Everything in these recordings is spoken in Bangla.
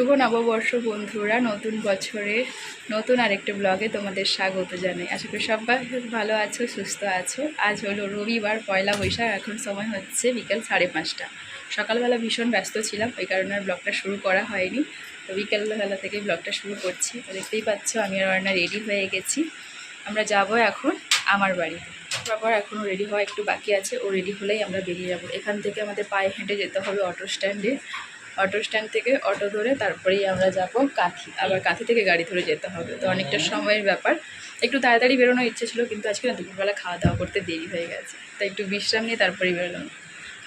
শুভ নববর্ষ, বন্ধুরা। নতুন বছরে নতুন আরেকটা ব্লগে তোমাদের স্বাগত জানাই। আশা করি সবাই ভালো আছো, সুস্থ আছো। আজ হলো রবিবার, পয়লা বৈশাখ। এখন সময় হচ্ছে বিকেল সাড়ে পাঁচটা। সকালবেলা ভীষণ ব্যস্ত ছিলাম ওই কারণে আর ব্লগটা শুরু করা হয়নি। তো বিকেলবেলা থেকে ব্লগটা শুরু করছি। দেখতেই পাচ্ছ, আমি আর অর্ণা রেডি হয়ে গেছি। আমরা যাব এখন আমার বাড়িতে। তারপর এখনও রেডি হওয়া একটু বাকি আছে। ও রেডি হলেই আমরা বেরিয়ে যাব। এখান থেকে আমাদের পায়ে হেঁটে যেতে হবে অটো স্ট্যান্ডে অটো স্ট্যান্ড থেকে অটো ধরে তারপরেই আমরা যাব কাঁথি। আবার কাঁথি থেকে গাড়ি ধরে যেতে হবে। তো অনেকটা সময়ের ব্যাপার। একটু তাড়াতাড়ি বেরোনোর ইচ্ছে ছিল কিন্তু আজকে না দুপুরবেলা খাওয়া দাওয়া করতে দেরি হয়ে গেছে। তাই একটু বিশ্রাম নিয়ে তারপরেই বেরোলাম।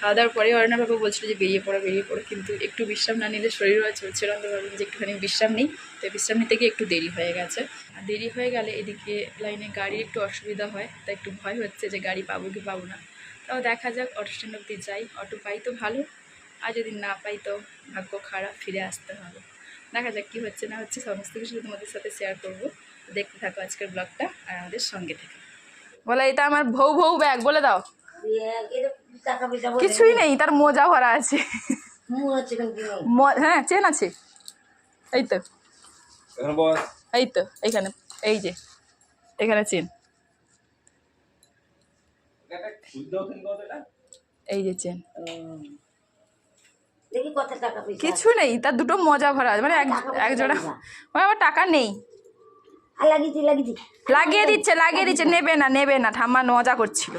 খাওয়া দাওয়ার পরে অরণ্য বাবা বলছিল যে বেরিয়ে পড়ো বেরিয়ে পড়ো। কিন্তু একটু বিশ্রাম না নিলে শরীরও আর চলছিল তো ভাবলাম যে একটুখানি বিশ্রাম নিই। তো বিশ্রাম নিতে গিয়ে একটু দেরি হয়ে গেছে। আর দেরি হয়ে গেলে এদিকে লাইনে গাড়ির একটু অসুবিধা হয়। তাই একটু ভয় হচ্ছে যে গাড়ি পাবো কি পাবো না? তাও দেখা যাক অটো স্ট্যান্ড অব্দি যাই। অটো পাই তো ভালো। আর যদি না পাই তো ভাগ্য খারাপ ফিরে আসতে হবে। দেখা যাক কী হচ্ছে না হচ্ছে সমস্ত কিছু তোমাদের সাথে শেয়ার করব। দেখতে থাকো আজকের ব্লগটা আর আমাদের সঙ্গে থেকে। বলে এটা আমার ভৌ ভৌ ব্যাগ বলে দাও। কিছুই নেই তার মোজা ভরা আছে। হ্যাঁ চেন আছে। এই তো। এই তো এইখানে এই যে এখানে চেন। এই যে চেন দেখি কত টাকা পয়সা কিছু নেই তার দুটো মজা ভরা মানে এক এক জোড়া ওই আমার টাকা নেই। লাগিয়ে দিচ্ছে লাগিয়ে দিচ্ছে নেবে না নেবে না ঠাম্মা মজা করছিল।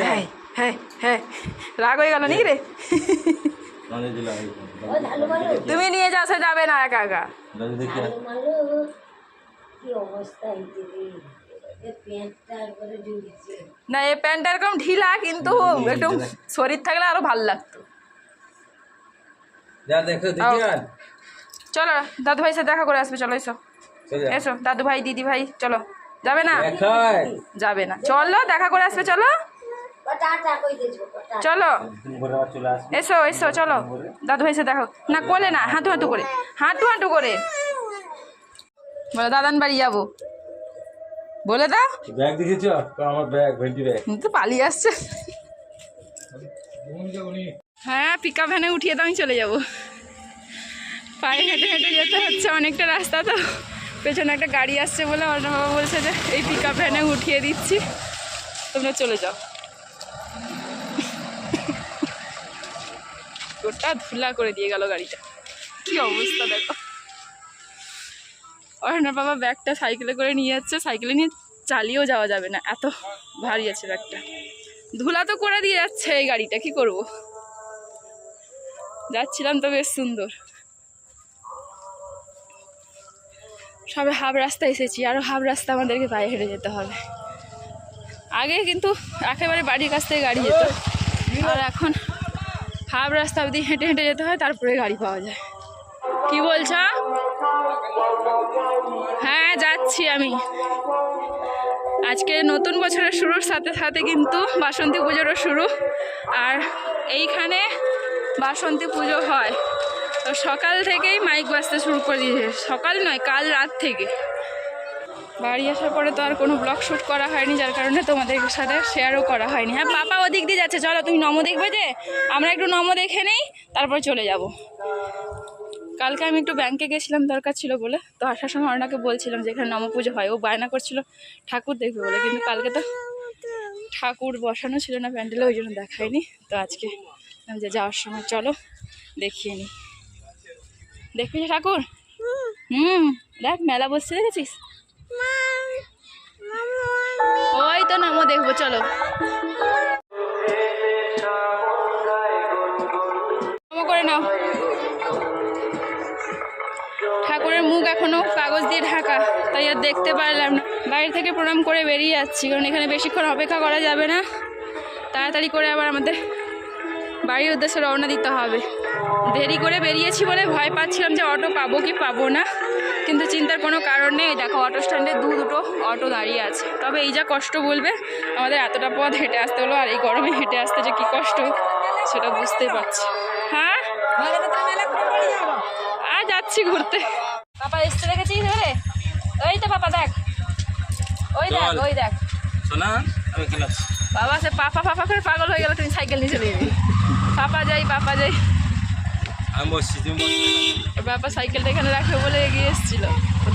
হ্যাঁ হ্যাঁ হ্যাঁ। রাগ হয়ে গেল নাকি রে? মানে তুমি নিয়ে যাও সে যাবে না একা একা। অবস্থা না এই প্যান্টটা এরকম ঢিলা কিন্তু একটু শরীর থাকলে আরও ভালো লাগতো। চলো দাদু ভাই সাথে দেখা করে আসবে চলো এসো। এসো দাদু ভাই দিদি ভাই চলো। যাবে না? যাবে না। চলো দেখা করে আসবে চলো। চলো। এসো এসো চলো। দাদু ভাই সাথে দেখো না কোলে না হাঁটু হাঁটু করে। হাঁটু হাঁটু করে। বলো দাদান বাড়ি যাব। বলে দাও। ব্যাগ দেখেছ? আমার ব্যাগ ভেন্টি ব্যাগ। তো পালিয়ে আসছে। হ্যাঁ পিক আপ ভ্যানে উঠিয়ে তো আমি চলে যাব। পায়ে হেঁটে হেঁটে যেতে হচ্ছে অনেকটা রাস্তা তো। পেছনে একটা গাড়ি আসছে বলে অর্ণব বাবা বলছে যে এই পিক আপ ভ্যানে উঠিয়ে দিচ্ছি। তোমরা চলে যাও। গোটা ধুলা করে দিয়ে গেল গাড়িটা। কি অবস্থা দেখো। অর্ণব বাবা ব্যাগটা সাইকেলে করে নিয়ে যাচ্ছে, সাইকেলে নিয়ে চালিয়েও যাওয়া যাবে না। এত ভারী আছে ব্যাগটা। ধুলা তো করে দিয়ে যাচ্ছে এই গাড়িটা, কি করব? যাচ্ছিলাম তো বেশ সুন্দর। সবে হাফ রাস্তা এসেছি আরও হাফ রাস্তা আমাদেরকে পায়ে হেঁটে যেতে হবে। আগে কিন্তু একেবারে বাড়ির কাছ থেকে গাড়ি যেত। আর এখন হাফ রাস্তা অবধি হেঁটে হেঁটে যেতে হয়, তারপরে গাড়ি পাওয়া যায়। কি বলছ? হ্যাঁ যাচ্ছি আমি। আজকে নতুন বছরের শুরুর সাথে সাথে কিন্তু বাসন্তী পুজোরও শুরু। আর এইখানে বাসন্তী পুজো হয়। তো সকাল থেকেই মাইক বাজতে শুরু করে দিয়েছে। সকাল নয়, কাল রাত থেকে। বাড়ি আসার পরে তো আর কোনো ব্লগ শ্যুট করা হয়নি, যার কারণে তোমাদের সাথে শেয়ারও করা হয়নি। হ্যাঁ পাপা ওদিক দিয়ে যাচ্ছে। চলো, তুমি নমো দেখবে যে? আমরা একটু নমো দেখে নেই, তারপর চলে যাব। কালকে আমি একটু ব্যাংকে গেছিলাম দরকার ছিল বলে। তো আসার সময় অর্ণাকে বলছিলাম যে এখানে নম পুজো হয়। ও বায়না করছিল ঠাকুর দেখবে বলে। কিন্তু কালকে তো ঠাকুর বসানো ছিল না প্যান্ডেলে ওই জন্য দেখায়নি। তো আজকে যে যাওয়ার সময় চলো দেখিয়ে নি। দেখবি ঠাকুর? হুম দেখ মেলা বসছে দেখেছিস? ওই তো নমো দেখব চলো। মুখ কাগজ দিয়ে ঢাকা তাই আর দেখতে পারলাম না। বাইরে থেকে প্রণাম করে বেরিয়ে যাচ্ছি কারণ এখানে বেশিক্ষণ অপেক্ষা করা যাবে না। তাড়াতাড়ি করে আবার আমাদের বাড়ির উদ্দেশ্যে রওনা দিতে হবে। দেরি করে বেরিয়েছি বলে ভয় পাচ্ছিলাম যে অটো পাবো কি পাবো না কিন্তু চিন্তার কোনো কারণ নেই। দেখো অটো স্ট্যান্ডে দু দুটো অটো দাঁড়িয়ে আছে। তবে এই যা কষ্ট বলবে আমাদের এতটা পথ হেঁটে আসতে হলো আর এই গরমে হেঁটে আসতে যে কী কষ্ট সেটা বুঝতেই পারছি। হ্যাঁ? আর যাচ্ছি ঘুরতে। পাপা এসতে দেখেছিস রে ওই তো পাপা দেখ। ওই দেখ ওই দেখ। শোনা আমি বাবা সে পাপা পাপা করে পাগল হয়ে গেল তুমি সাইকেল নিয়ে চলে যাবি। পাপা যাই পাপা যাই। আমি বসছি তুমি বাবা সাইকেলটা এখানে রাখবে বলে এগিয়ে এসেছিল।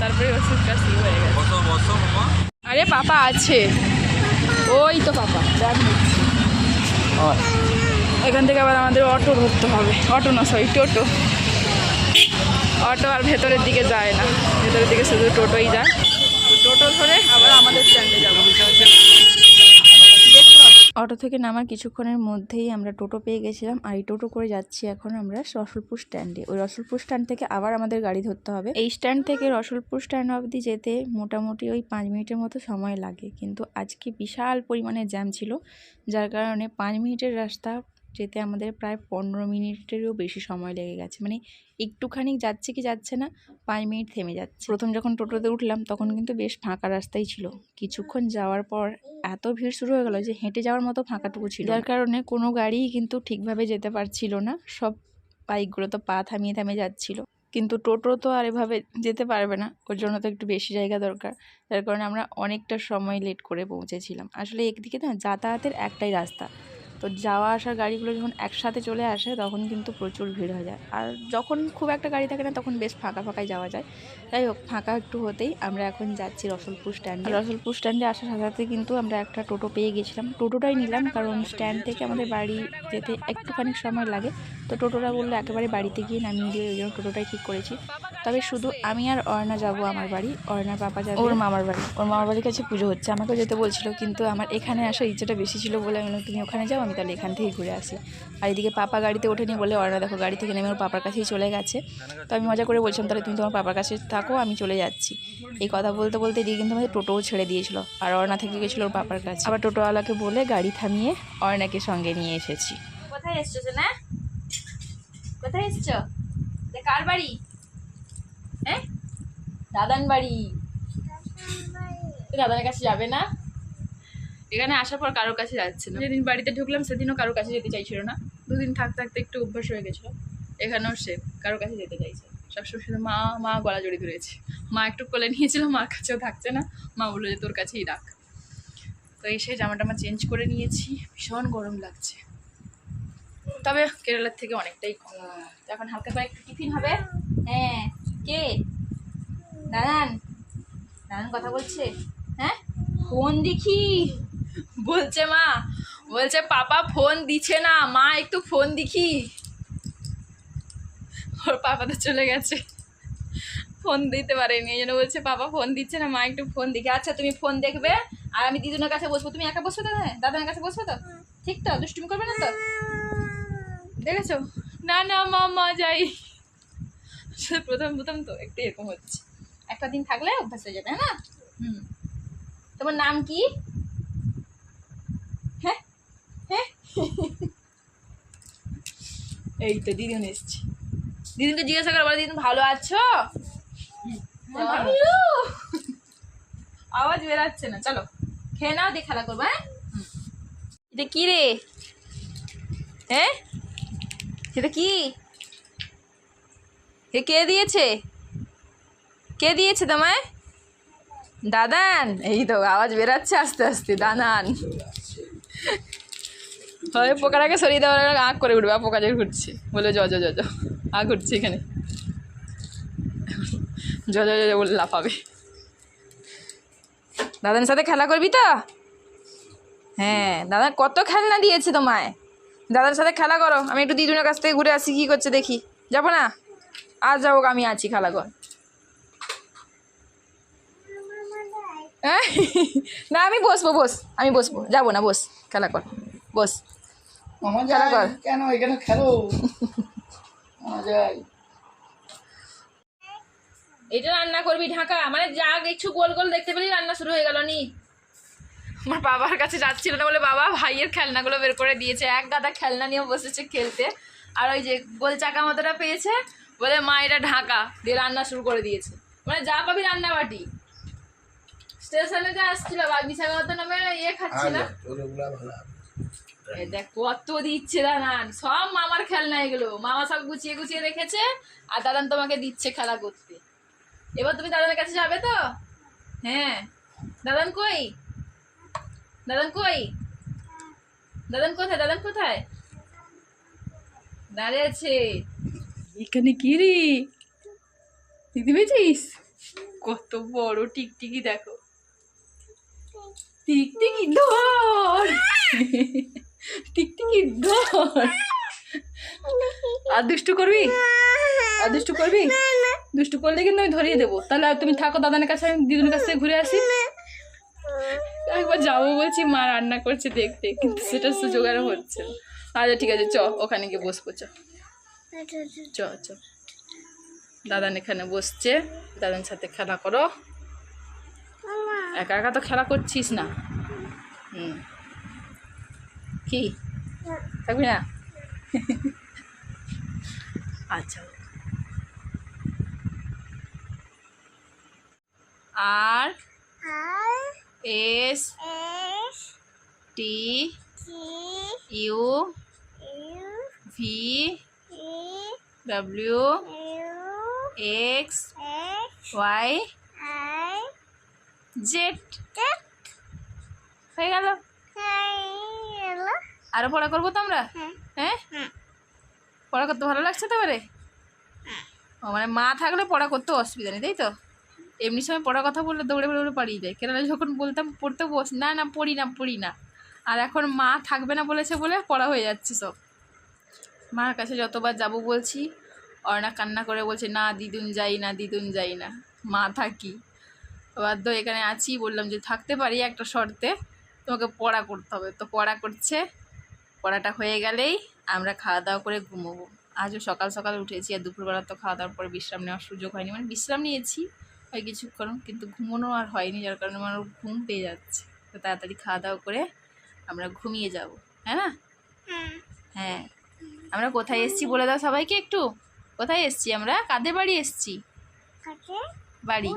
তারপরে ওষুধ কাজ শুরু হয়ে গেছে। বসো বসো মামা। আরে পাপা আছে। ওই তো পাপা ব্যাগ নিচ্ছি এখান থেকে আবার আমাদের অটো ধরতে হবে। অটো না সরি টোটো। অটো আর ভেতরের দিকে যায় না। ভেতরের দিকে শুধু টোটোই যায়। টোটো ধরে আবার আমাদের স্ট্যান্ডে যাব। অটো থেকে নামার কিছুক্ষণের মধ্যেই আমরা টোটো পেয়ে গেছিলাম। আর এই টোটো করে যাচ্ছি এখন আমরা রসুলপুর স্ট্যান্ডে ওই রসুলপুর স্ট্যান্ড থেকে আবার আমাদের গাড়ি ধরতে হবে। এই স্ট্যান্ড থেকে রসুলপুর স্ট্যান্ড অবধি যেতে মোটামুটি ওই পাঁচ মিনিটের মতো সময় লাগে। কিন্তু আজকে বিশাল পরিমাণে জ্যাম ছিল, যার কারণে পাঁচ মিনিটের রাস্তা যেতে আমাদের প্রায় পনেরো মিনিটেরও বেশি সময় লেগে গেছে। মানে একটুখানি যাচ্ছে কি যাচ্ছে না, পাঁচ মিনিট থেমে যাচ্ছে। প্রথম যখন টোটোতে উঠলাম, তখন কিন্তু বেশ ফাঁকা রাস্তাই ছিল। কিছুক্ষণ যাওয়ার পর এত ভিড় শুরু হয়ে গেল যে হেঁটে যাওয়ার মতো ফাঁকাটুকু ছিল যার কারণে কোনো গাড়িই কিন্তু ঠিকভাবে যেতে পারছিল না। সব বাইকগুলো তো পা থামিয়ে থামিয়ে যাচ্ছিল। কিন্তু টোটো তো আর এভাবে যেতে পারবে না। ওর জন্য তো একটু বেশি জায়গা দরকার। যার কারণে আমরা অনেকটা সময় লেট করে পৌঁছেছিলাম। আসলে একদিকে না যাতায়াতের একটাই রাস্তা। তো যাওয়া আসার গাড়িগুলো যখন একসাথে চলে আসে, তখন কিন্তু প্রচুর ভিড় হয়ে যায়। আর যখন খুব একটা গাড়ি থাকে না, তখন বেশ ফাঁকা ফাঁকাই যাওয়া যায়। যাই হোক, ফাঁকা একটু হতেই আমরা এখন যাচ্ছি রসলপুর স্ট্যান্ডে। রসলপুর স্ট্যান্ডে আসার সাথে সাথে কিন্তু আমরা একটা টোটো পেয়ে গেছিলাম। টোটোটাই নিলাম, কারণ স্ট্যান্ড থেকে আমাদের বাড়ি যেতে একটুখানি সময় লাগে। তো টোটোটা বলল একেবারে বাড়িতে গিয়ে নামিয়ে দিয়ে ওই জন্য টোটোটাই ঠিক করেছি। তবে শুধু আমি আর অর্ণা যাব আমার বাড়ি অর্ণার পাপা যাবে। ওর মামার বাড়ি। ওর মামার বাড়ির কাছে পুজো হচ্ছে আমাকেও যেতে বলছিল কিন্তু আমার এখানে আসার ইচ্ছেটা বেশি ছিল বলে আমি তুমি ওখানে যাও আমি তাহলে এখান থেকেই ঘুরে আসি। আর এদিকে পাপা গাড়িতে ওঠেনি বলে অর্ণা দেখো গাড়ি থেকে নেমে ওর পাপার কাছেই চলে গেছে। তো আমি মজা করে বলছিলাম তাহলে তুমি তোমার পাপার কাছে থাকো আমি চলে যাচ্ছি। এই কথা বলতে বলতে এদিকে কিন্তু আমাদের টোটোও ছেড়ে দিয়েছিল আর অর্ণা থেকে গেছিল ওর পাপার কাছে। আবার টোটোওয়ালাকে বলে গাড়ি থামিয়ে অর্ণাকে সঙ্গে নিয়ে এসেছি। কোথায় এসছো না কোথায় এসছো? কার বাড়ি? হ্যাঁ দাদান বাড়ি দাদানের কাছে যাবে না? এখানে আসার পর কারোর কাছে যাচ্ছে না। যেদিন বাড়িতে ঢুকলাম সেদিনও কারোর কাছে যেতে চাইছিল না। দুদিন থাকতে থাকতে একটু অভ্যাস হয়ে গেছিল। এখানেও সে কারোর কাছে যেতে চাইছে সবসময় শুধু মা মা গলা জড়িয়ে ধরেছে। মা একটু কোলে নিয়েছিল মার কাছেও থাকছে না। মা বলল যে তোর কাছেই রাখ। তো এসে জামা টামা চেঞ্জ করে নিয়েছি। ভীষণ গরম লাগছে। তবে কেরালার থেকে অনেকটাই এখন হালকা করে একটু টিফিন হবে। হ্যাঁ। কে? দাদান দাদান কথা বলছে। হ্যাঁ? ফোন দেখি। বলছে মা, বলছে পাপা ফোন দিচ্ছে না। মা, একটু ফোন দেখি। ওর পাপা তো চলে গেছে। ফোন দিতে পারেনি, এই জন্য বলছে পাপা ফোন দিচ্ছে না, মা, একটু ফোন দেখি। আচ্ছা তুমি ফোন দেখবে, আর আমি দিদুনের কাছে বসবো। তুমি একা বসবে তো দাদানের কাছে বসবে তো? ঠিক তো? দুষ্টুমি করবে না তো? দেখেছ? না না, মা মা, যাই। প্রথম প্রথম তো একটু এরকম হচ্ছে। একটা দিন থাকলে অভ্যাস হয়ে যাবে হ্যাঁ না? হুম। তোমার নাম কি? হ্যাঁ? হ্যাঁ? এই তো দিদিন এসছি। দিদিনকে জিজ্ঞাসা করে বলো দিদিন ভালো আছো? আওয়াজ বেরাচ্ছে না চলো খেয়ে নাও দিয়ে খেলা করব হ্যাঁ? এটা কি রে? হ্যাঁ? সেটা কি? হে কে দিয়েছে? কে দিয়েছে তোমায়? দাদান। এই তো আওয়াজ বেরাচ্ছে আস্তে আস্তে দাদান হয় পোকাটাকে সরিয়ে দেওয়ার আগে আঁক করে উঠবে। পোকা যে ঘুরছে। বলে, জ জ জ জ। ঘুরছে এখানে। জ জ জ বলে লাফাবে। দাদার সাথে খেলা করবি তো? হ্যাঁ দাদা কত খেলনা দিয়েছে তোমায়? দাদার সাথে খেলা করো। আমি একটু দিদুনের কাছ থেকে ঘুরে আসি, কী করছে দেখি। যাব না? আজ যাব আমি আছি খেলা কর হ্যাঁ? না আমি বসবো বস আমি বসবো যাব না বস খেলা কর বস খেলা কর। কেন এখানে খেলো? এটা রান্না করবি ঢাকা মানে যা কিছু গোল গোল দেখতে পেলি রান্না শুরু হয়ে গেল নি। আমার বাবার কাছে যাচ্ছিল না বলে বাবা ভাইয়ের খেলনাগুলো বের করে দিয়েছে। এক গাদা খেলনা নিয়ে বসেছে খেলতে। আর ওই যে গোল চাকা মতোটা পেয়েছে বলে মা এটা ঢাকা দিয়ে রান্না শুরু করে দিয়েছে। মানে যা পাবি রান্না বাটি স্টেশনে যে আসছিল বিশাখাগত নামে ইয়ে খাচ্ছিলাম এই দেখ কত দিচ্ছে দাদান। সব মামার খেলনা এগুলো। মামা সব গুছিয়ে গুছিয়ে রেখেছে আর দাদান তোমাকে দিচ্ছে খেলা করতে। এবার তুমি দাদানের কাছে যাবে তো? হ্যাঁ। দাদান কই? দাদান কই? দাদান কোথায়? দাদান কোথায়? দাঁড়িয়ে আছে। এখানে কি রে? দেখতে পেয়েছিস কত বড় টিকটিকি দেখো। টিকটিকি ধর! টিকটিকি ধর! আর দুষ্টু করবি? আর দুষ্টু করবি? দুষ্টু করলে কিন্তু আমি ধরিয়ে দেবো। তাহলে আর তুমি থাকো দাদানের কাছে, আমি দিদুনের কাছ থেকে ঘুরে আসি। একবার যাব বলছি, মা রান্না করছে দেখতে, কিন্তু সেটা সুযোগ আর হচ্ছে আচ্ছা ঠিক আছে, চ, ওখানে গিয়ে বসবো, চ। চ চ দাদান এখানে বসছে। দাদার সাথে খেলা করো। একা একা তো খেলা করছিস না? হুম। কি? থাকবি না? আচ্ছা। R S T U V W X Y Z হয়ে গেল। আরও পড়া করব তো আমরা? হ্যাঁ? পড়া করতে ভালো লাগছে তো এবারে? ও মানে মা থাকলে পড়া করতে অসুবিধা নেই, তাই তো? এমনি সময় পড়ার কথা বললে দৌড়ে বেড়ে পারিয়ে দেয় কেননা যখন বলতাম পড়তে বস না না, পড়ি না পড়ি না। আর এখন মা থাকবে না বলেছে বলে পড়া হয়ে যাচ্ছে সব। মার কাছে যতবার যাব বলছি অর্ণা কান্না করে বলছে না দিদুন যাই না দিদুন যাই না। মা থাকি। বাধ্য এখানে আছি বললাম যে থাকতে পারি একটা শর্তে তোমাকে পড়া করতে হবে। তো পড়া করছে পড়াটা হয়ে গেলেই আমরা খাওয়া দাওয়া করে ঘুমোবো। আজও সকাল সকাল উঠেছি আর দুপুরবেলা তো খাওয়া দাওয়ার পরে বিশ্রাম নেওয়ার সুযোগ হয়নি। মানে বিশ্রাম নিয়েছি হয় কিছুক্ষণ কিন্তু ঘুমোনো আর হয়নি যার কারণে আমার ঘুম পেয়ে যাচ্ছে। তো তাড়াতাড়ি খাওয়া দাওয়া করে আমরা ঘুমিয়ে যাব হ্যাঁ না? হ্যাঁ। আমরা কোথায় এসছি বলে দাও সবাইকে একটু। কোথায় এসছি আমরা? কাদের বাড়ি এসছি? বাড়ি।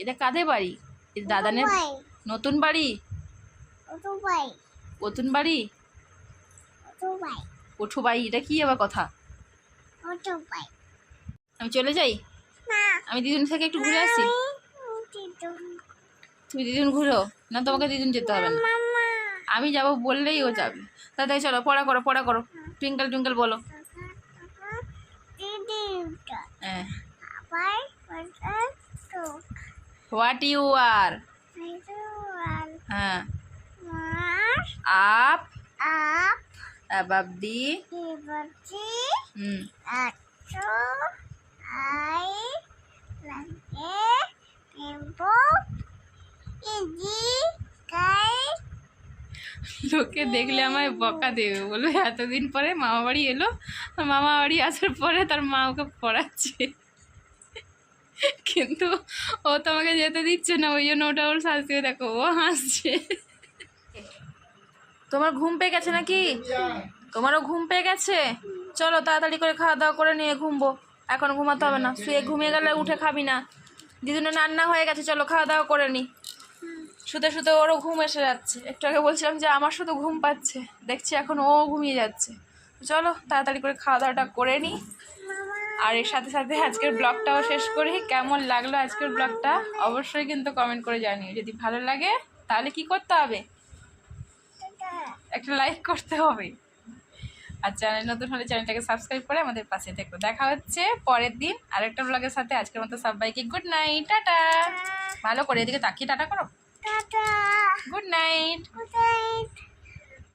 এটা কাদের বাড়ি? দাদানের নতুন বাড়ি? নতুন বাড়ি? ওঠো বাড়ি। এটা কি আবার কথা? আমি চলে যাই? আমি দিদুন থেকে একটু ঘুরে আসি? তুমি দিদুন ঘুরো। না তোমাকে দিদুন যেতে হবে না আমি যাব বললেই ও যাবে। তাড়াতাড়ি চলো, পড়া করো পড়া করো। টুইঙ্কেল টুইঙ্কেল বলো। হ্যাঁ। হোয়াট ইউ আর হ্যাঁ। আপ অ্যাবাব দি হুম। লোকে দেখলে আমায় বকা দেবে। বলবে, এতদিন পরে মামা বাড়ি এলো। মামা বাড়ি আসার পরে তার মা ওকে পড়াচ্ছে। কিন্তু ও তোমাকে যেতে দিচ্ছে না, ওই জন্য ওটা ওর শাস্তি দেখো, ও হাসছে। তোমার ঘুম পেয়ে গেছে নাকি? তোমারও ঘুম পেয়ে গেছে? চলো তাড়াতাড়ি করে খাওয়া দাওয়া করে নিয়ে ঘুমবো। এখন ঘুমাতে হবে না, শুয়ে ঘুমিয়ে গেলে উঠে খাবি না। দিদুনের রান্না হয়ে গেছে, চলো খাওয়া দাওয়া করে নি। শুতে শুতে ওরও ঘুম এসে যাচ্ছে। একটু আগে বলছিলাম যে আমার শুধু ঘুম পাচ্ছে। দেখছি এখন ও ঘুমিয়ে যাচ্ছে। চলো, তাড়াতাড়ি করে খাওয়া দাওয়াটা করে নিই আর এর সাথে সাথে আজকের ব্লগটাও শেষ করি। কেমন লাগল আজকের ব্লগটা? অবশ্যই কিন্তু কমেন্ট করে জানিও। যদি ভালো লাগে, তাহলে কি করতে হবে? একটা লাইক করতে হবে। আর চ্যানেল নতুন হলে চ্যানেলটাকে সাবস্ক্রাইব করে আমাদের পাশে থেকো। দেখা হচ্ছে পরের দিন আরেকটা ব্লগের সাথে। আজকের মতো সবাইকে গুড নাইট টাটা। ভালো করে এদিকে তাকিয়ে টাটা করো। Good night Good night.